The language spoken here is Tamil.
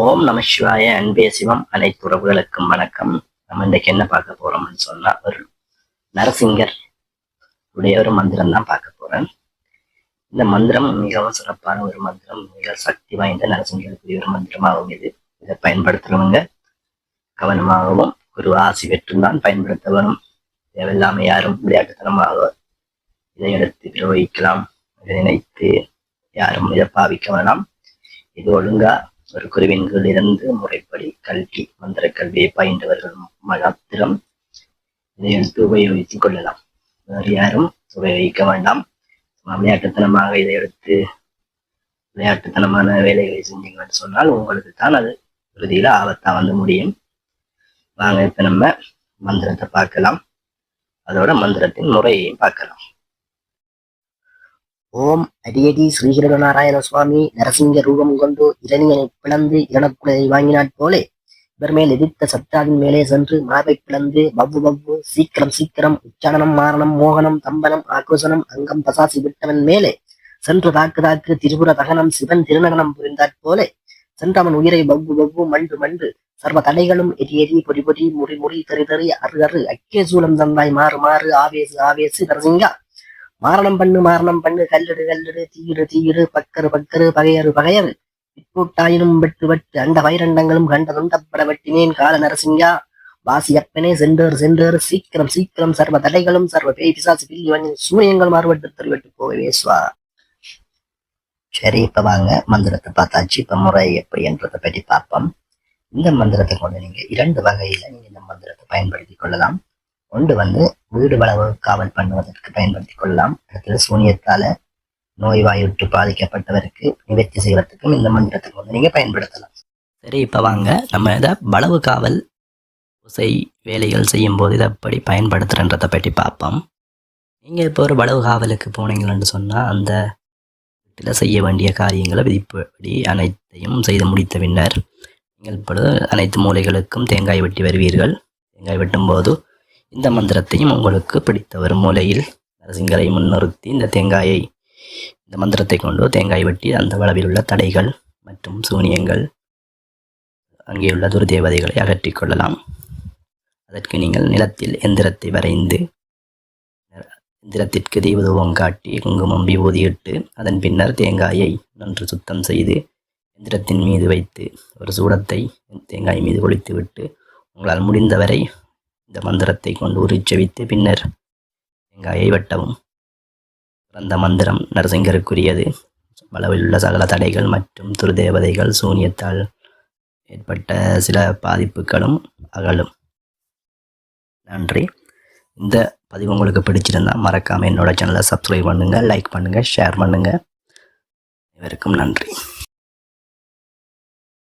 ஓம் நம சிவாய அன்பே சிவம். அனைத்து உறவுகளுக்கும் வணக்கம். நம்ம இன்றைக்கு என்ன பார்க்க போறோம்னு சொன்னா ஒரு நரசிங்கர் உடைய ஒரு மந்திரம் தான் பார்க்க போறேன். இந்த மந்திரம் மிகவும் சிறப்பான ஒரு மந்திரம் மிக சக்தி வாய்ந்த நரசிங்கருக்குரிய ஒரு மந்திரமாகும் இது. இதை பயன்படுத்துறவங்க கவனமாகவும் ஒரு ஆசி பெற்றும் பயன்படுத்த வரும் தேவையில்லாம யாரும் விளையாட்டுத்தனமாக இதை எடுத்து பிரயோகிக்கலாம் இதை நினைத்து யாரும் இதை பாவிக்க வேணாம். இது ஒழுங்கா ஒரு குருவின் கீழ் இருந்து முறைப்படி கல்வி மந்திர கல்வியை பயின்றவர்கள் மாத்திரம் இதை எடுத்து உபயோகித்துக் கொள்ளலாம். வேறு யாரும் உபயோகிக்க வேண்டாம். விளையாட்டுத்தனமாக இதை எடுத்து விளையாட்டுத்தனமான வேலைகளை செஞ்சீங்கன்னு சொன்னால் உங்களுக்கு தான் அது இறுதியில் ஆபத்தா வந்து முடியும். வாங்க இப்ப நம்ம மந்திரத்தை பார்க்கலாம். அதோட மந்திரத்தின் முறையையும் பார்க்கலாம். ஓம் அடியடி ஸ்ரீகிருட நாராயண சுவாமி நரசிங்க ரூபம் கொண்டு இரணியனை பிளந்து இரணக்குலையை வாங்கினாற் போலே இவர் மேல் எதிர்த்த சத்தாவின் மேலே சென்று மார்பை பிளந்து பவ்வு பவ்வு சீக்கிரம் சீக்கிரம் உச்சாரணம் மாரணம் மோகனம் தம்பனம் ஆக்ரோசனம் அங்கம் பசாசி விட்டவன் மேலே சென்று தாக்கு தாக்கு திரிபுர தகனம் சிவன் திருநகனம் புரிந்தாற் போலே சென்றவன் உயிரை பவ்வு பவ்வு மண்டு மண்டு சர்வ தடைகளும் எரி எரி பொறி பொறி முறி முறி தெறி தெறி அரு அரு அக்கே சூலம் தந்தாய் மாறு மாறு ஆவேசு ஆவேசு நரசிங்கா மாரணம் பண்ணு மாரணம் பண்ணு கல்லிடு கல்லிடு தீயிடு தீயிடு பக்கரு பக்கரு பகையரு பகையரு. விட்பூட்டாயினும் வெட்டு வெட்டு அந்த வைரண்டங்களும் கண்ட துண்டப்பட வெட்டினேன் கால நரசிங்கா. வாசியப்பனே சென்றர் சென்றர் சீக்கிரம் சீக்கிரம் சர்வ தடைகளும் சர்வ பேய் பிசாசு பில்லிவன் சூரியங்கள் மாறுபட்டு திருவிட்டு போகவே சுவா. சரி இப்ப வாங்க. மந்திரத்தை பார்த்தாச்சு. இப்ப முறை எப்படி என்றதை பற்றி பார்ப்போம். இந்த மந்திரத்தை கொண்டு நீங்க இரண்டு வகையில நீங்க இந்த மந்திரத்தை பயன்படுத்தி கொள்ளலாம். ஒன்று வந்து வீடு வளவு காவல் பண்ணுவதற்கு பயன்படுத்திக் கொள்ளலாம். அடுத்தது சூனியத்தால நோய்வாயுற்று பாதிக்கப்பட்டவருக்கு நிவர்த்தி செய்வதற்கும் இந்த மந்திரத்துக்கு வந்து நீங்க பயன்படுத்தலாம். சரி இப்ப வாங்க. நம்ம இதை வளவு காவல் உசை வேலைகள் செய்யும் போது இதை எப்படி பயன்படுத்துறன்றதை பற்றி பார்ப்போம். நீங்க இப்போ ஒரு வளவு காவலுக்கு போனீங்கன்னு சொன்னா அந்த வீட்டில் செய்ய வேண்டிய காரியங்களை விதிப்படி அனைத்தையும் செய்து முடித்த பின்னர் நீங்கள் இப்பொழுது அனைத்து மூலைகளுக்கும் தேங்காய் வெட்டி வருவீர்கள். தேங்காய் வெட்டும் போது இந்த மந்திரத்தையும் உங்களுக்கு பிடித்த ஒரு மூலையில் நரசிங்கரை முன்னிறுத்தி இந்த தேங்காயை இந்த மந்திரத்தை கொண்டு தேங்காய் வெட்டி அந்த அளவில் உள்ள தடைகள் மற்றும் சூனியங்கள் அங்கேயுள்ள துர்தேவதைகளை அகற்றிக் கொள்ளலாம். அதற்கு நீங்கள் நிலத்தில் எந்திரத்தை வரைந்து எந்திரத்திற்கு தெய்வதூபம் காட்டி குங்குமம் விபூதியிட்டு அதன் பின்னர் தேங்காயை நன்று சுத்தம் செய்து எந்திரத்தின் மீது வைத்து ஒரு சூடத்தை தேங்காய் மீது ஒழித்து விட்டு உங்களால் முடிந்தவரை இந்த மந்திரத்தை கொண்டு உரிச்சவித்து பின்னர் தேங்காயை வெட்டவும். அந்த மந்திரம் நரசிங்கருக்குரியது. அளவில் உள்ள சகல தடைகள் மற்றும் துருதேவதைகள் சூனியத்தால் ஏற்பட்ட சில பாதிப்புகளும் அகலும். நன்றி. இந்த பதிவு உங்களுக்கு பிடிச்சிருந்தால் மறக்காமல் என்னோட சேனலை சப்ஸ்கிரைப் பண்ணுங்கள் லைக் பண்ணுங்கள் ஷேர் பண்ணுங்கள் இவருக்கும் நன்றி.